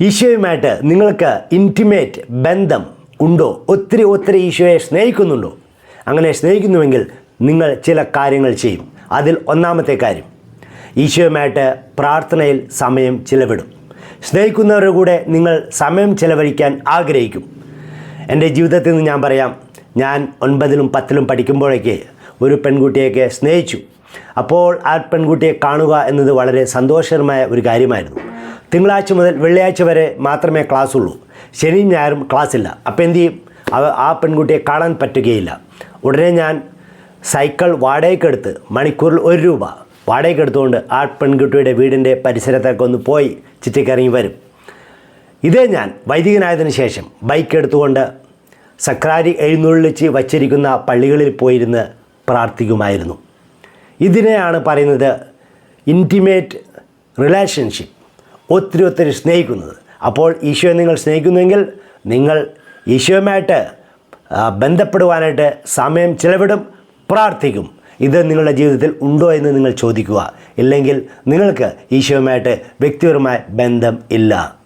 ഈശോയുമായിട്ട് നിങ്ങൾക്ക് ഇന്റിമേറ്റ് ബന്ധം ഉണ്ടോ? ഒത്തിരി ഒത്തിരി ഈശോയെ സ്നേഹിക്കുന്നുണ്ടോ? അങ്ങനെ സ്നേഹിക്കുന്നുവെങ്കിൽ നിങ്ങൾ ചില കാര്യങ്ങൾ ചെയ്യും. അതിൽ ഒന്നാമത്തെ കാര്യം ഈശോയുമായിട്ട് പ്രാർത്ഥനയിൽ സമയം ചിലവിടും. സ്നേഹിക്കുന്നവരുടെ കൂടെ നിങ്ങൾ സമയം ചിലവഴിക്കാൻ ആഗ്രഹിക്കും. എന്റെ ജീവിതത്തിൽ നിന്ന് ഞാൻ പറയാം ഞാൻ ഒൻപതിലും പത്തിലും പഠിക്കുമ്പോഴേക്ക് ഒരു പെൺകുട്ടിയൊക്കെ സ്നേഹിച്ചു. അപ്പോൾ ആ പെൺകുട്ടിയെ കാണുക എന്നത് വളരെ സന്തോഷകരമായ ഒരു കാര്യമായിരുന്നു. തിങ്കളാഴ്ച മുതൽ വെള്ളിയാഴ്ച വരെ മാത്രമേ ക്ലാസ് ഉള്ളൂ ശനിയും ഞായറും ക്ലാസ് ഇല്ല അപ്പോൾ എന്തു ചെയ്യും? ആ പെൺകുട്ടിയെ കാണാൻ പറ്റുകയില്ല. ഉടനെ ഞാൻ സൈക്കിൾ വാടകയ്ക്കെടുത്ത് മണിക്കൂറിൽ ഒരു രൂപ വാടകയ്ക്കെടുത്തുകൊണ്ട് ആ പെൺകുട്ടിയുടെ വീടിന്റെ പരിസരത്തേക്ക് ഒന്ന് പോയി ചുറ്റിക്കറങ്ങി വരും. ഇതേ ഞാൻ വൈദികനായതിനു ശേഷം ബൈക്ക് എടുത്തുകൊണ്ട് സക്രാരി എഴുന്നള്ളിച്ച് വച്ചിരിക്കുന്ന പള്ളികളിൽ പോയിരുന്ന് പ്രാർത്ഥിക്കുമായിരുന്നു. ഇതിനെയാണ് പറയുന്നത് ഇന്റിമേറ്റ് റിലേഷൻഷിപ്പ് ഒത്തിരി ഒത്തിരി സ്നേഹിക്കുന്നത്. അപ്പോൾ ഈശോയെ നിങ്ങൾ സ്നേഹിക്കുന്നുവെങ്കിൽ നിങ്ങൾ ഈശോയുമായിട്ട് ബന്ധപ്പെടുവാനായിട്ട് സമയം ചിലവിടും പ്രാർത്ഥിക്കും. ഇത് നിങ്ങളുടെ ജീവിതത്തിൽ ഉണ്ടോ എന്ന് നിങ്ങൾ ചോദിക്കുക. ഇല്ലെങ്കിൽ നിങ്ങൾക്ക് ഈശോയുമായിട്ട് വ്യക്തിപരമായ ബന്ധം ഇല്ല.